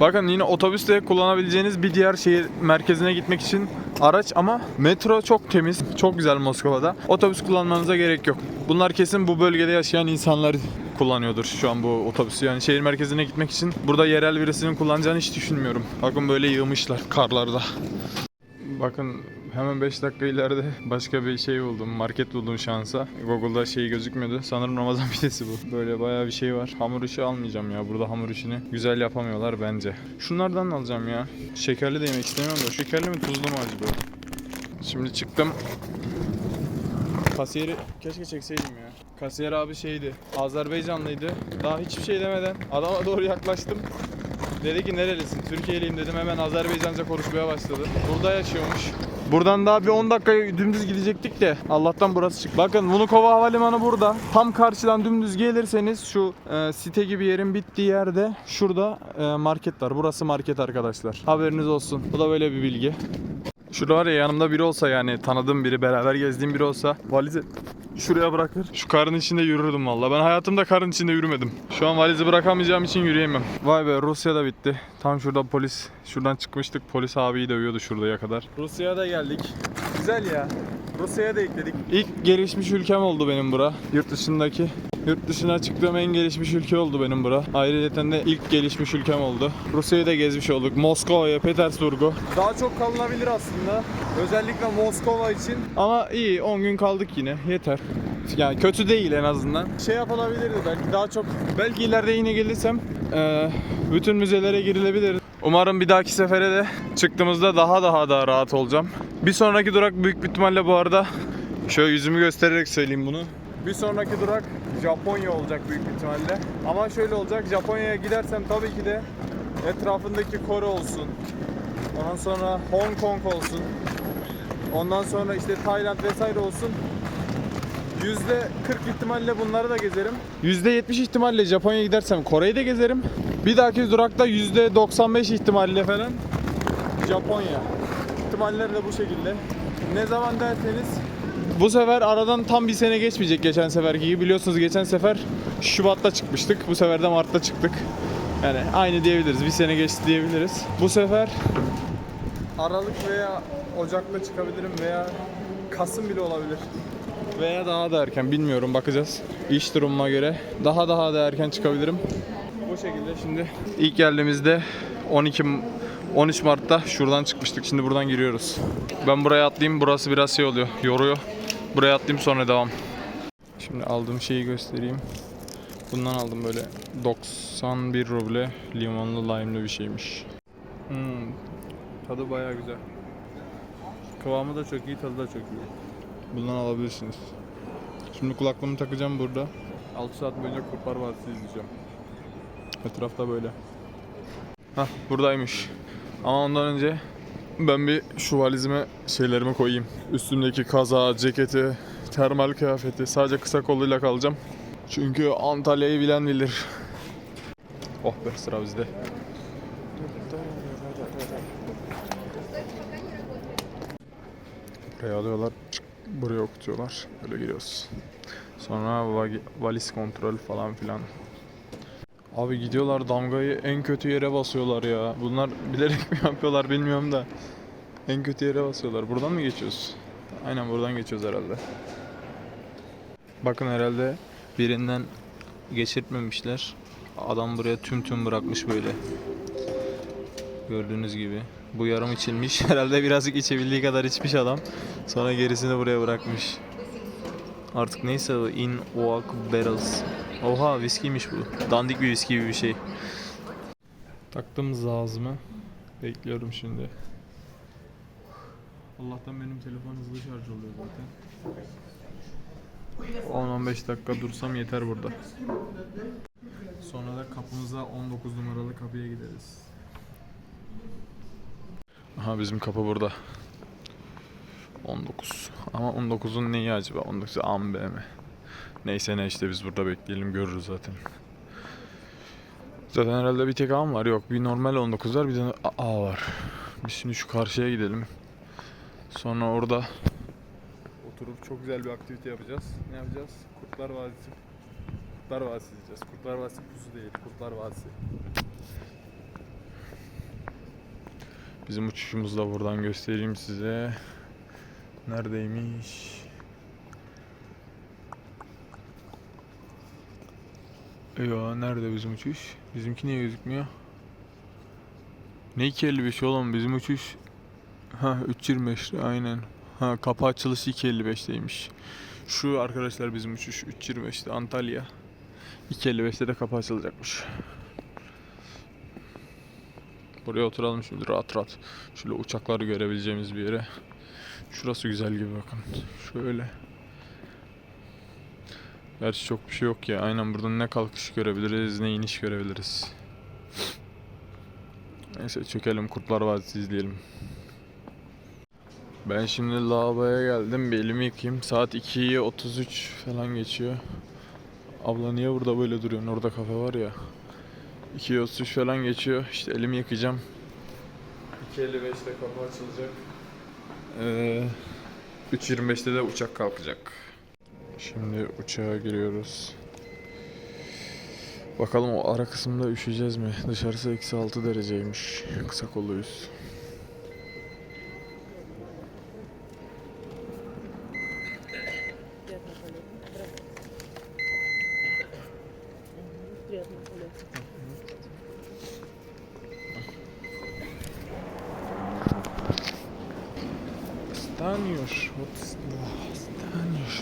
Bakın yine otobüste kullanabileceğiniz bir diğer şehir merkezine gitmek için araç ama metro çok temiz, çok güzel Moskova'da. Otobüs kullanmanıza gerek yok. Bunlar kesin bu bölgede yaşayan insanlar kullanıyordur şu an bu otobüsü. Yani şehir merkezine gitmek için burada yerel birisinin kullanacağını hiç düşünmüyorum. Bakın böyle yığmışlar karlarda. Bakın hemen 5 dakika ileride başka bir şey buldum. Market buldum şansa. Google'da şey gözükmüyordu. Sanırım Ramazan pidesi bu. Böyle bayağı bir şey var. Hamur işi almayacağım ya. Burada hamur işini güzel yapamıyorlar bence. Şunlardan alacağım ya. Şekerli de yemek istemiyorum da. Şekerli mi tuzlu mu acaba? Şimdi çıktım. Kasiyeri keşke çekseydim ya. Kasiyer abi şeydi. Azerbaycanlıydı. Daha hiçbir şey demeden adama doğru yaklaştım. Dedi ki nerelisin? Türkiye'liyim dedim. Hemen Azerbaycanca konuşmaya başladı. Burada yaşıyormuş. Buradan daha bir 10 dakika dümdüz gidecektik de Allah'tan burası çıktı. Bakın Vnukovo Havalimanı burada. Tam karşıdan dümdüz gelirseniz şu e, site gibi yerin bittiği yerde şurada e, market var. Burası market arkadaşlar. Haberiniz olsun. Bu da böyle bir bilgi. Şurada var ya yanımda biri olsa yani tanıdığım biri beraber gezdiğim biri olsa valizi şuraya bırakır. Şu karın içinde yürürdüm valla. Ben hayatımda karın içinde yürümedim. Şu an valizi bırakamayacağım için yürüyemem. Vay be Rusya da bitti. Tam şurada polis şuradan çıkmıştık. Polis abiyi dövüyordu şuraya kadar. Rusya'ya da geldik. Güzel ya. Rusya'ya da ekledik. İlk gelişmiş ülkem oldu benim bura. Yurt dışındaki. Yurt dışına çıktığım en gelişmiş ülke oldu benim bura. Ayrıca de ilk gelişmiş ülkem oldu. Rusya'yı da gezmiş olduk. Moskova'ya, Petersburg'u. Daha çok kalınabilir aslında. Özellikle Moskova için. Ama iyi 10 gün kaldık yine. Yeter. Yani kötü değil en azından. Şey yapılabilirdi belki daha çok. Belki ileride yine gelirsem eee, bütün müzelere girilebilir. Umarım bir dahaki sefere de çıktığımızda daha daha daha rahat olacağım. Bir sonraki durak büyük bir ihtimalle bu arada şöyle yüzümü göstererek söyleyeyim bunu. Bir sonraki durak Japonya olacak büyük ihtimalle. Ama şöyle olacak Japonya'ya gidersem tabii ki de etrafındaki Kore olsun. Ondan sonra Hong Kong olsun. Ondan sonra işte Tayland vesaire olsun. %40 ihtimalle bunları da gezerim. %70 ihtimalle Japonya'ya gidersem Kore'yi de gezerim. Bir dahaki durakta %95 ihtimalle falan Japonya. İhtimaller de bu şekilde. Ne zaman derseniz bu sefer aradan tam bir sene geçmeyecek geçen seferki gibi. Biliyorsunuz geçen sefer Şubat'ta çıkmıştık. Bu sefer de Mart'ta çıktık. Yani aynı diyebiliriz. Bir sene geçti diyebiliriz. Bu sefer Aralık veya Ocak'ta çıkabilirim veya Kasım bile olabilir. Veya daha da erken bilmiyorum bakacağız. İş durumuna göre daha daha da erken çıkabilirim. Bu şekilde şimdi ilk geldiğimizde 12 M- 13 Mart'ta şuradan çıkmıştık. Şimdi buradan giriyoruz. Ben buraya atlayayım. Burası biraz şey oluyor. Yoruyor. Buraya atlayayım sonra devam. Şimdi aldığım şeyi göstereyim. Bundan aldım böyle 91 ruble limonlu lime'lı bir şeymiş. Hmm, Tadı bayağı güzel. Kıvamı da çok iyi, tadı da çok iyi. Bundan alabilirsiniz. Şimdi kulaklığımı takacağım burada. 6 saat boyunca Kurtlar Vadisi izleyeceğim. Etrafta böyle. Hah buradaymış. Ama ondan önce ben bir şu valizime şeylerimi koyayım. Üstümdeki kaza, ceketi, termal kıyafeti sadece kısa kolluyla kalacağım. Çünkü Antalya'yı bilen bilir. Oh be sıra bizde. Buraya alıyorlar, buraya okutuyorlar. Böyle giriyoruz. Sonra valiz kontrol falan filan. Abi gidiyorlar damgayı en kötü yere basıyorlar ya. Bunlar bilerek mi yapıyorlar bilmiyorum da. En kötü yere basıyorlar. Buradan mı geçiyoruz? Aynen buradan geçiyoruz herhalde. Bakın herhalde birinden geçirtmemişler. Adam buraya tüm tüm bırakmış böyle. Gördüğünüz gibi. Bu yarım içilmiş. Herhalde birazcık içebildiği kadar içmiş adam. Sonra gerisini buraya bırakmış. Artık neyse in oak barrels. Oha viskiymiş bu. Dandik bir viski gibi bir şey. Taktım ağzıma. Bekliyorum şimdi. Allah'tan benim telefon hızlı şarj oluyor zaten. 10-15 dakika dursam yeter burada. Sonra da kapımıza 19 numaralı kapıya gideriz. Aha bizim kapı burada. 19. Ama 19'un neyi acaba? 19 A mı B mi? Neyse ne işte biz burada bekleyelim görürüz zaten. Zaten herhalde bir tek A mı var? Yok bir normal 19 var bir de A var. Biz şimdi şu karşıya gidelim. Sonra orada oturup çok güzel bir aktivite yapacağız. Ne yapacağız? Kurtlar Vadisi. Kurtlar Vadisi diyeceğiz. Kurtlar Vadisi pusu değil. Kurtlar Vadisi. Bizim uçuşumuzu da buradan göstereyim size. Neredeymiş? Ya nerede bizim uçuş? Bizimki niye gözükmüyor? Ne 255 oğlum bizim uçuş? Ha 325 aynen. Ha kapı açılışı 255'teymiş. Şu arkadaşlar bizim uçuş 325'te Antalya. 255'te de kapı açılacakmış. Buraya oturalım şimdi rahat rahat. Şöyle uçakları görebileceğimiz bir yere. Şurası güzel gibi bakın. Şöyle. Gerçi çok bir şey yok ya. Aynen buradan ne kalkış görebiliriz ne iniş görebiliriz. Neyse çökelim Kurtlar Vadisi izleyelim. Ben şimdi lavaboya geldim. Bir elimi yıkayayım. Saat 2'yi 33 falan geçiyor. Abla niye burada böyle duruyorsun? Orada kafe var ya. 2'yi 33 falan geçiyor. İşte elimi yıkayacağım. 2.55'te kapı açılacak. Ee, 3.25'te de uçak kalkacak. Şimdi uçağa giriyoruz. Bakalım o ara kısımda üşüyeceğiz mi? Dışarısı eksi 6 dereceymiş. Kısa kolluyuz.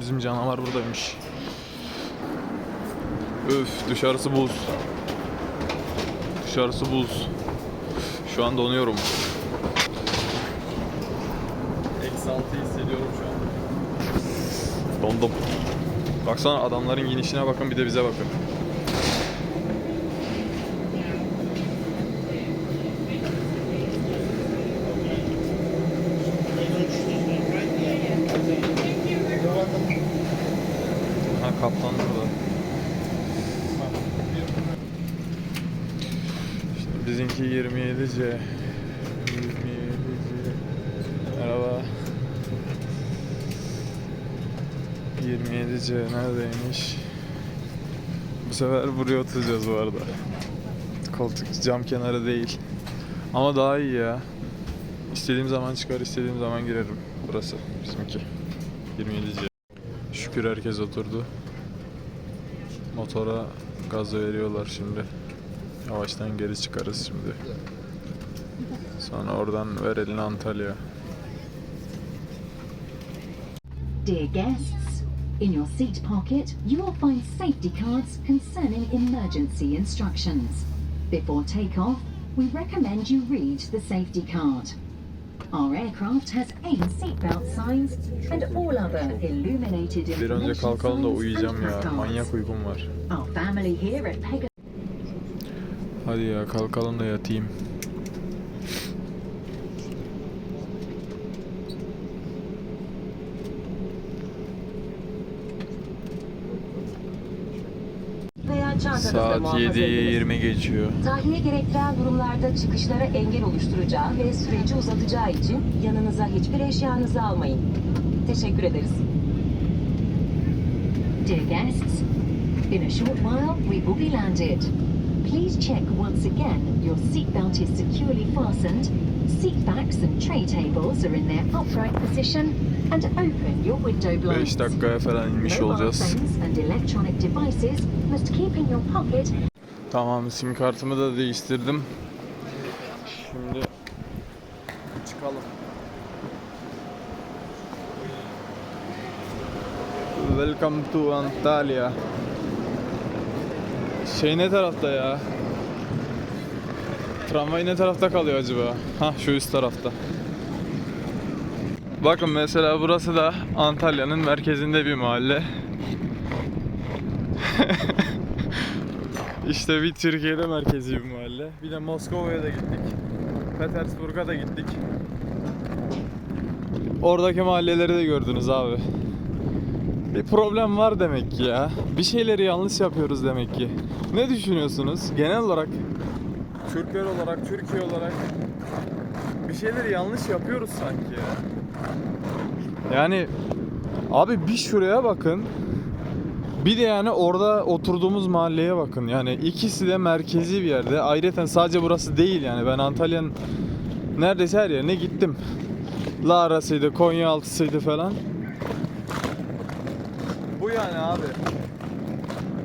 Bizim canavar buradaymış. Öf dışarısı buz. Dışarısı buz. Şu an donuyorum. Eksi altı hissediyorum şu an. Dondum. Baksana adamların inişine bakın bir de bize bakın. Ha kaptan burada. İşte bizimki 27C. 27C. Merhaba. 27C neredeymiş? Bu sefer buraya oturacağız bu arada. Koltuk cam kenarı değil. Ama daha iyi ya. İstediğim zaman çıkar, istediğim zaman girerim. Burası bizimki. 27C. Şükür herkes oturdu. Motora gaz veriyorlar şimdi. Yavaştan geri çıkarız şimdi. Sonra oradan ver elini Antalya. Dear guests, in your seat pocket you will find safety cards concerning emergency instructions. Before takeoff, we recommend you read the safety card. Our aircraft has AIM seatbelt signs and all other illuminated Bir önce information kalkalım da signs uyuyacağım and ya. placards. Manyak uykum var. Our family here at Pegasus Hadi ya kalkalım da yatayım. Saat muhafaza 7'ye ediniz. 20 geçiyor. Tahliye gerektiren durumlarda çıkışlara engel oluşturacağı ve süreci uzatacağı için yanınıza hiçbir eşyanızı almayın. Teşekkür ederiz. Dear guests, in a short while we will be landed. Please check once again your seatbelt is securely fastened, seat backs and tray tables are in their upright position, and open your window 5 blinds. dakikaya falan inmiş Mobile olacağız. phones and electronic devices must keep in your pocket Tamam sim kartımı da değiştirdim. Şimdi çıkalım. Welcome to Antalya. Şey ne tarafta ya? Tramvay ne tarafta kalıyor acaba? Ha şu üst tarafta. Bakın mesela burası da Antalya'nın merkezinde bir mahalle. İşte bir Türkiye'de merkezi bir mahalle. Bir de Moskova'ya da gittik. Petersburg'a da gittik. Oradaki mahalleleri de gördünüz abi. Bir problem var demek ki ya. Bir şeyleri yanlış yapıyoruz demek ki. Ne düşünüyorsunuz? Genel olarak Türkler olarak, Türkiye olarak bir şeyleri yanlış yapıyoruz sanki ya. Yani abi bir şuraya bakın. Bir de yani orada oturduğumuz mahalleye bakın. Yani ikisi de merkezi bir yerde. Ayrıca sadece burası değil yani. Ben Antalya'nın Neredeyse her yerine gittim. Lara'sıydı, Konyaaltı'sıydı falan. Bu yani abi.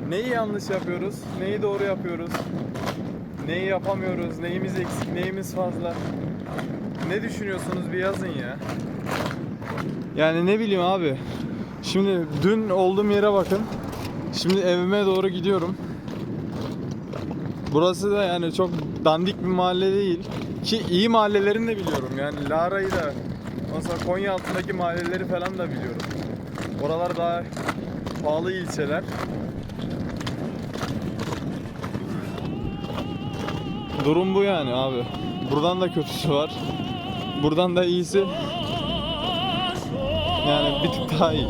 Neyi yanlış yapıyoruz, neyi doğru yapıyoruz, neyi yapamıyoruz, neyimiz eksik, neyimiz fazla. Ne düşünüyorsunuz bir yazın ya. Yani ne bileyim abi. Şimdi dün olduğum yere bakın. Şimdi evime doğru gidiyorum. Burası da yani çok dandik bir mahalle değil. Ki iyi mahallelerini de biliyorum. Yani Lara'yı da mesela Konya altındaki mahalleleri falan da biliyorum. Oralar daha pahalı ilçeler. Durum bu yani abi. Buradan da kötüsü var. Buradan da iyisi. Yani bir tık daha iyi.